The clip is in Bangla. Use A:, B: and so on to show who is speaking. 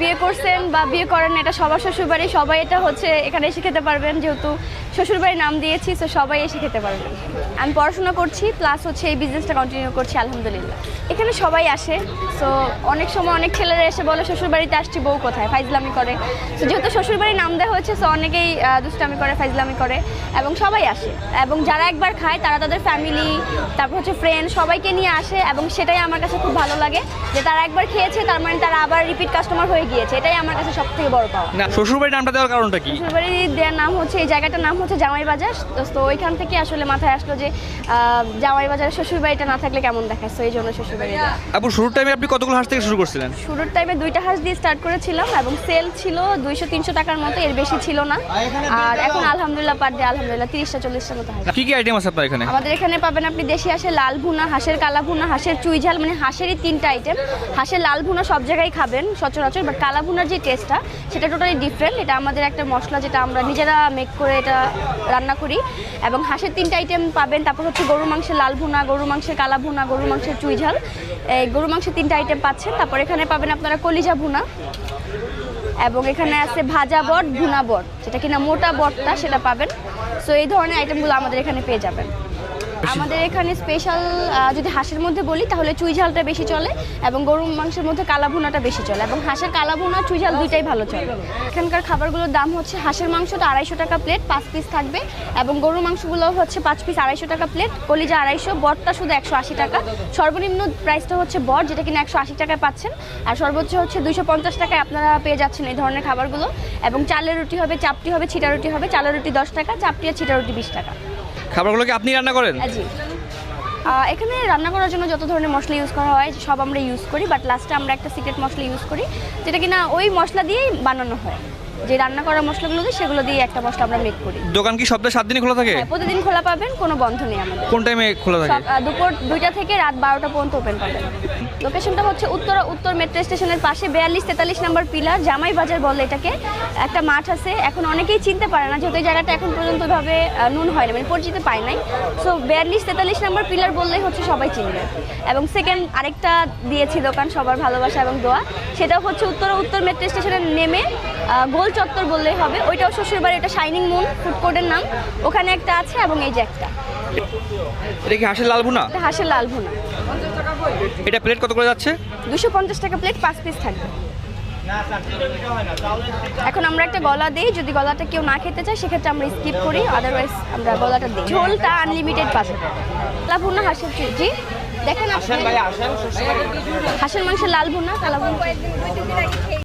A: বিয়ে করছেন বা বিয়ে করেন, এটা সবার শ্বশুরবাড়ি, সবাই এটা হচ্ছে এখানে এসে খেতে পারবেন, যেহেতু শ্বশুরবাড়ির নাম দিয়েছি, তো সবাই এসে খেতে পারবেন। আমি পড়াশোনা করছি প্লাস হচ্ছে এই বিজনেসটা কন্টিনিউ করছি, আলহামদুলিল্লাহ। এখানে সবাই আসে সো অনেক সময় অনেক ছেলেরা এসে বলে, শ্বশুরবাড়িতে আসছি, বউ কোথায়? ফাইজলামি করে। তো যেহেতু শ্বশুরবাড়ির নাম দেওয়া হয়েছে সো অনেকেই দুষ্টামি করে, ফাইজলামি করে, এবং সবাই আসে। এবং যারা একবার খায়, তারা তাদের ফ্যামিলি তারপর হচ্ছে ফ্রেন্ড সবাইকে নিয়ে আসে, এবং সেটাই আমার কাছে খুব ভালো লাগে, যে তারা একবার খেয়েছে, তার মানে তারা আবার রিপিট কাস্টমার হয়ে গিয়েছে এটাই আমার কাছে সব থেকে বড় পাওয়া।
B: না শ্বশুরবাড়ির নামটা দেওয়ার কারণটা কি?
A: দেওয়ার নাম হচ্ছে এই জায়গাটার নাম হচ্ছে জামাই বাজার তো ওইখান থেকে আসলে মাথায় আসলো যে আহ, জামাই বাজার শ্বশুরবাড়িটা না থাকলে কেমন দেখায় তো এই জন্য শ্বশুরবাড়ি
B: আপু শুরুর টাইমে আপনি কতগুলো হাঁস থেকে শুরু করছিলেন?
A: শুরুর টাইমে দুইটা হাঁস দিয়ে স্টার্ট করেছিলাম এবং সেল ছিল দুইশো তিনশো টাকার মতো এর বেশি ছিল না। আর এখন আলহামদুলিল্লাহ পার ডে আলহামদুলিল্লাহ তিরিশটা চল্লিশটা মতো হাঁস।
B: কি কি আইটেম আছে আপনার এখানে?
A: আমাদের এখানে পাবেন আপনি দেশি হাঁসের লাল ভুনা হাঁসের কালা ভুনা হাঁসের চুই ঝাল মানে হাঁসেরই তিনটা আইটেম হাঁসের লাল ভুনা সব জায়গায় খাবেন সচরাচর বাট কালা ভুনার যে টেস্টটা সেটা টোটালি ডিফারেন্ট এটা আমাদের একটা মশলা যেটা আমরা নিজেরা মেক করে এটা রান্না করি। এবং হাঁসের তিনটা আইটেম পাবেন। তারপর হচ্ছে গরু মাংসের লাল ভুনা গরু মাংসের কালা ভুনা গরু মাংসের চুই ঝাল। এই গরু মাংসের তিনটা আইটেম পাচ্ছেন। তারপর এখানে পাবেন আপনারা কলিজা ভুনা। এবং এখানে আছে ভাজা বট, ভুনা বট। যেটা কিনা মোটা বটটা, সেটা পাবেন। সো এই ধরনের আইটেমগুলো আমাদের এখানে পেয়ে যাবেন। আমাদের এখানে স্পেশাল যদি হাঁসের মধ্যে বলি তাহলে চুই ঝালটা বেশি চলে এবং গরুর মাংসের মধ্যে কালা ভুনাটা বেশি চলে এবং হাঁসের কালা ভুনা চুই ঝাল দুইটাই ভালো চলে। এখানকার খাবারগুলোর দাম হচ্ছে হাঁসের মাংসটা আড়াইশো টাকা প্লেট পাঁচ পিস থাকবে এবং গরুর মাংসগুলো হচ্ছে পাঁচ পিস আড়াইশো টাকা প্লেট কলিজা আড়াইশো বটটা শুধু একশো আশি টাকা। সর্বনিম্ন প্রাইসটা হচ্ছে বট যেটা কিনা একশো আশি টাকায় পাচ্ছেন। আর সর্বোচ্চ হচ্ছে দুশো পঞ্চাশ টাকায় আপনারা পেয়ে যাচ্ছেন এই ধরনের খাবারগুলো। এবং চালের রুটি হবে চাপটি হবে ছিটা রুটি হবে চালের রুটি দশ টাকা চাপটি আর ছিটা রুটি বিশ টাকা।
B: খাবারগুলো কি আপনি রান্না করেন?
A: এখানে রান্না করার জন্য যত ধরনের মশলা ইউজ করা হয়, সব আমরা ইউজ করি বাট লাস্টে আমরা একটা সিক্রেট মশলা ইউজ করি, যেটা কিনা ওই মশলা দিয়েই বানানো হয়। যে রান্না করা মশলাগুলো দিয়ে সেগুলো দিয়ে একটা মশলা আমরা মেক করি।
B: দোকান কি সপ্তাহে সাত দিনই খোলা থাকে?
A: হ্যাঁ, প্রতিদিন খোলা পাবেন কোনো বন্ধ নেই আমাদের।
B: কোন টাইমে খোলা থাকে?
A: সব আহ, দুপুর দুইটা থেকে রাত বারোটা পর্যন্ত ওপেন পাবেন। লোকেশনটা হচ্ছে উত্তর উত্তর মেট্রো স্টেশনের পাশে বিয়াল্লিশ তেতাল্লিশ নম্বর পিলার জামাই বাজার বলে এটাকে। একটা মাঠ আছে এখন অনেকেই চিনতে পারে না যেহেতু এই জায়গাটা এখন পর্যন্ত ভাবে নুন হয় না মানে পরিচিত পায় নাই। সো বিয়াল্লিশ তেতাল্লিশ নম্বর পিলার বললেই হচ্ছে সবাই চিনবে। এবং সেকেন্ড আরেকটা দিয়েছি দোকান সবার ভালোবাসা এবং দোয়া। সেটাও হচ্ছে উত্তর উত্তর মেট্রো স্টেশনে নেমে আহ, গোল চত্বর বললেই হবে। ওইটাও শ্বশুরবাড়ি এটা শাইনিং মুন ফুড কোর্টের নাম। ওখানে একটা আছে এবং এই যে একটা।
B: এটা কি হাঁসের লাল ভুনা?
A: এটা হাঁসের লাল ভুনা।
B: এটা প্লেট কত করে যাচ্ছে?
A: দুশো পঞ্চাশ টাকা প্লেট পাঁচ পিস থাকবে। এখন আমরা একটা গলা দিই। যদি গলাটা কেউ না খেতে চায় সেক্ষেত্রে আমরা স্কিপ করি। আদারওয়াইজ আমরা গলাটা দিই। ঝোলটা আনলিমিটেড পাবেন। লাল ভুনা হাঁসের জি দেখেন হাঁসের মাংসের লাল ভুনা কালা ভুনা।